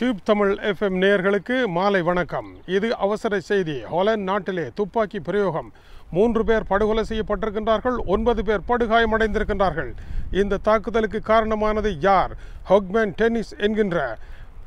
Tube Tamil FM நேயர்களுக்கு மாலை வணக்கம். இது அவசர செய்தி. ஹாலந்து நாட்டிலே துப்பாக்கி பிரயோகம். மூன்று பேர் படுகொலை செய்யப்பட்டிருக்கின்றார்கள். ஒன்பது பேர் படுகாயமடைந்திருக்கின்றார்கள். இந்த தாக்குதலுக்கு காரணமானது யார்? ஹொக்மேன் டென்னிஸ் என்கின்ற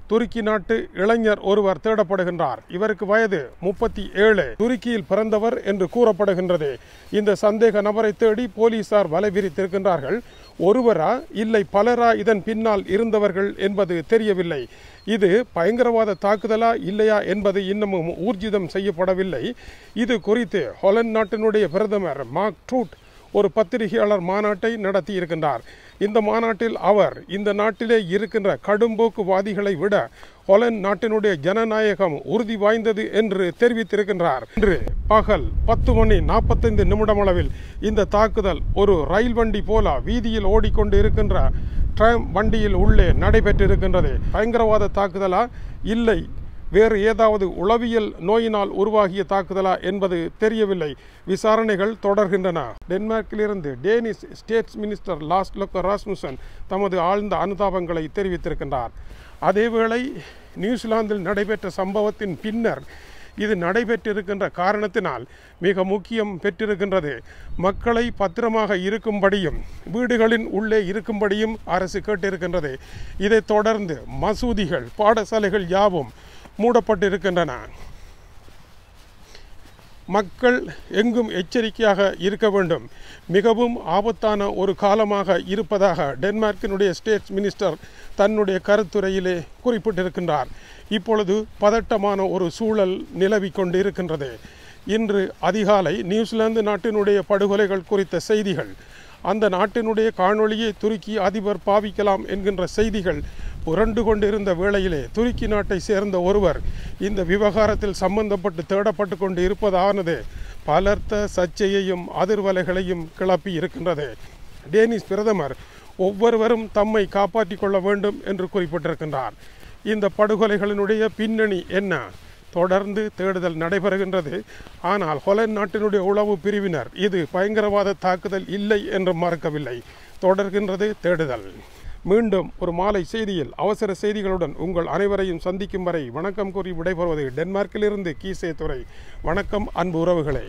துருக்கி நாட்டு இளைஞர் ஒருவர் தேடப்படுகின்றார். இவருக்கு வயது முப்பத்தி ஏழு. துருக்கியில் பிறந்தவர் என்று கூறப்படுகின்றது. இந்த சந்தேக நபரை தேடி போலீசார் வலை விரித்திருக்கின்றார்கள். ஒருவரா இல்லை பலரா இதன் பின்னால் இருந்தவர்கள் என்பது தெரியவில்லை. இது பயங்கரவாத தாக்குதலா இல்லையா என்பது இன்னமும் ஊர்ஜிதம் செய்யப்படவில்லை. இது குறித்து ஹொலன் நாட்டினுடைய பிரதமர் மார்க் ட்ரூட் ஒரு பத்திரிகையாளர் மாநாட்டை நடத்தி இருக்கின்றார் இந்த மாநாட்டில் அவர் இந்த நாட்டிலே இருக்கின்ற கடும்போக்குவாதிகளை விட ஒலன் நாட்டினுடைய ஜனநாயகம் உறுதி வாய்ந்தது என்று தெரிவித்திருக்கின்றார். இன்று பகல் பத்து மணி நாற்பத்தைந்து நிமிடம் அளவில் இந்த தாக்குதல் ஒரு ரயில் வண்டி போல வீதியில் ஓடிக்கொண்டு இருக்கின்ற ட்ராம் வண்டியில் உள்ளே நடைபெற்றிருக்கின்றது. பயங்கரவாத தாக்குதலா? இல்லை. வேறு ஏதாவது உளவியல் நோயினால் உருவாகிய தாக்குதலா என்பது தெரியவில்லை. விசாரணைகள் தொடர்கின்றன. டென்மார்க்கிலிருந்து Danish states minister Lars Lokke Rasmussen தமது ஆழ்ந்த அனுதாபங்களை தெரிவித்திருக்கின்றார். அதேவேளை நியூசிலாந்தில் நடைபெற்ற சம்பவத்தின் பின்னர் இது நடைபெற்றிருக்கின்ற காரணத்தினால் மிக முக்கியம் பெற்றிருக்கின்றது. மக்களை பத்திரமாக இருக்கும்படியும் வீடுகளின் உள்ளே இருக்கும்படியும் அரசு கேட்டிருக்கின்றது. இதைத் தொடர்ந்து மசூதிகள் பாடசாலைகள் யாவும் மூடப்பட்டிருக்கின்றன. மக்கள் எங்கும் எச்சரிக்கையாக இருக்க வேண்டும். மிகவும் ஆபத்தான ஒரு காலமாக இருப்பதாக டென்மார்க்கினுடைய ஸ்டேட்ஸ் மினிஸ்டர் தன்னுடைய கருத்துரையிலே குறிப்பிட்டிருக்கின்றார். இப்பொழுது பதட்டமான ஒரு சூழல் நிலவி கொண்டு இருக்கின்றது இன்று அதிகாலை நியூசிலாந்து நாட்டினுடைய படுகொலைகள் குறித்த செய்திகள் அந்த நாட்டினுடைய காணொளியை துருக்கி அதிபர் பாவிக்கலாம் என்கின்ற செய்திகள் புரண்டு கொண்டிருந்த வேளையிலே துருக்கி நாட்டை சேர்ந்த ஒருவர் இந்த விவகாரத்தில் சம்பந்தப்பட்டு தேடப்பட்டு கொண்டு இருப்பதானது பலர்த்த சர்ச்சையையும் அதிர்வலைகளையும் கிளப்பி இருக்கின்றது. டேனிஷ் பிரதமர் ஒவ்வொருவரும் தம்மை காப்பாற்றிக் கொள்ள வேண்டும் என்று குறிப்பிட்டிருக்கின்றார். இந்த படுகொலைகளினுடைய பின்னணி என்ன? தொடர்ந்து தேடுதல் நடைபெறுகின்றது. ஆனால் ஹொலன் நாட்டினுடைய உளவு பிரிவினர் இது பயங்கரவாத தாக்குதல் இல்லை என்று மறுக்கவில்லை. தொடர்கின்றது தேடுதல். மீண்டும் ஒரு மாலை செய்தியில் அவசர செய்திகளுடன் உங்கள் அனைவரையும் சந்திக்கும் வரை வணக்கம் கூறி விடைபெறுவது டென்மார்க்கிலிருந்து கீசே துறை வணக்கம் அன்பு உறவுகளே.